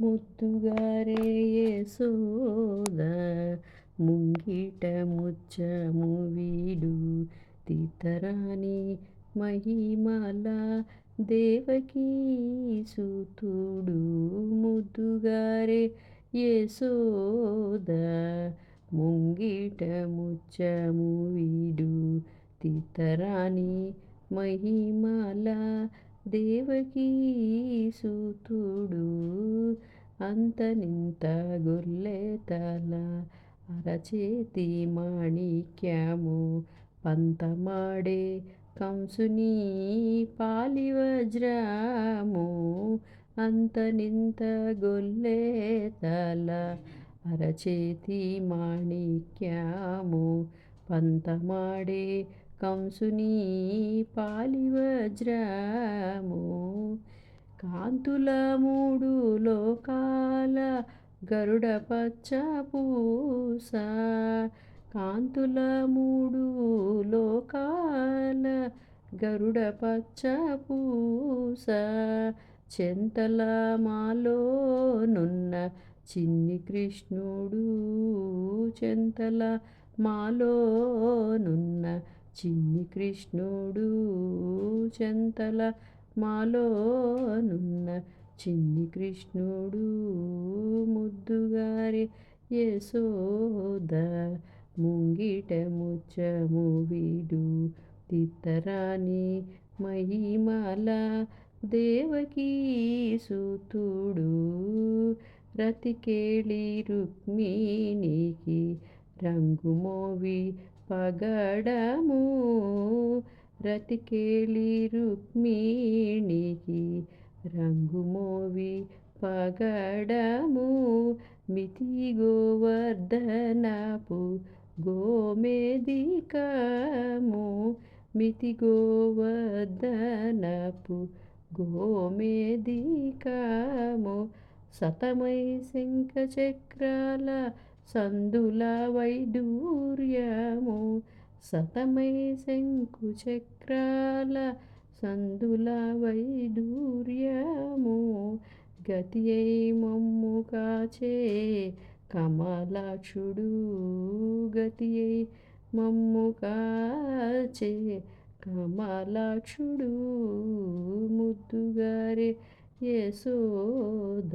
ముద్దుగారే ముంగిట ముచ్చము వీడు తితరాని మహిమల దేవకీ సూతుడు. ముద్దుగారే యశోద ముంగిట ముచ్చము వీడు తితరాని మహిమల దేవకీ సూతుడు. అంతనింత గొల్లె తల అరచేతి మాణిక్యము. పంతమాడే కంసుని పాలివజ్రము. అంతనింత గొల్లె తల అరచేతి మాణిక్యము. పంతమాడే కంసుని పాలి వజ్రము కాంతుల మూడు లోకాల గరుడ పచ్చ పూస. కాంతుల మూడు లోకాల గరుడ పచ్చ పూస. చెంతల మాలోనున్న చిన్ని కృష్ణుడు. చెంతల మాలోనున్న చిన్ని కృష్ణుడు చెంతల మాలోనున్న చిన్ని కృష్ణుడు ముద్దుగారి యశోద ముంగిట ముచ్చము వీడు తిత్తరాని మహిమల దేవకీ సూతుడు రతికేళి రుక్మిణికి రంగుమోవి పగడము రతికేళి రుక్మిణికి రంగుమోవి పగడము మితి గోవర్ధనపు గోమేదికము మితి గోవర్ధనపు గోమేదికము సతమై శంఖ చక్రాల సందుల వైడూర్యము సతమై శంకు చక్రాల సందుల వైడూర్యము గతి అయి మమ్ము కాచే కమలాక్షుడు గతి అయి మమ్ము కాచే కమలాక్షుడు ముద్దుగారే యశోద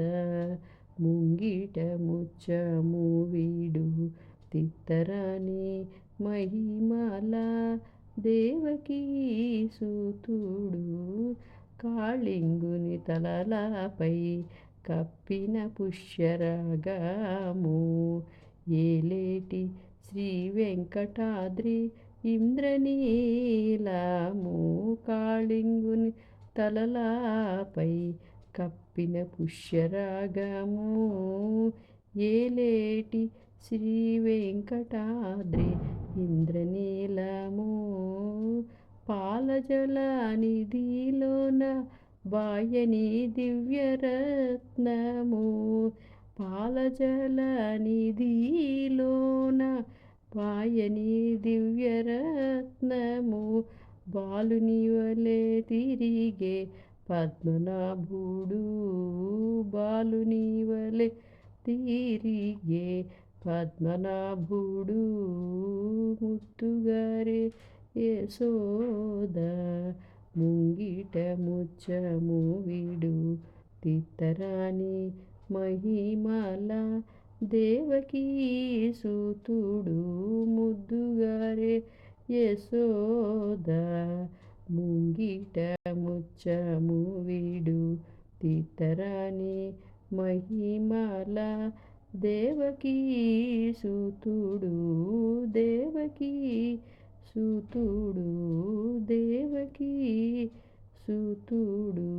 ముంగిట ముచ్చము వీడు. తిత్తరాని మహిమల దేవకీ సూతుడు. కాళింగుని తలలపై కప్పిన పుష్యరాగము. ఏలేటి శ్రీ వెంకటాద్రి ఇంద్రనీలము. కాళింగుని తలలపై కప్పిన పుష్యరాగము ఏలేటి శ్రీ వెంకటాద్రి ఇంద్రనీలము. పాలజల నిధిలోన బాయని దివ్యరత్నము పాలజల నిధిలోన బాయని దివ్యరత్నము. బాలుని వలె తిరిగే పద్మనాభుడు బాలుని వలె తిరిగే పద్మనాభుడు ముత్తుగారే యశోద. ముంగిట ముచ్చము విడు తిత్తరాని మహిమల దేవకీ సూతుడు ముద్దుగారే యశోద. ముంగిట ముచ్చము వీడు తిత్తరాని మహిమల దేవకీ సుతుడు దేవకీ సుతుడు దేవకీ సుతుడు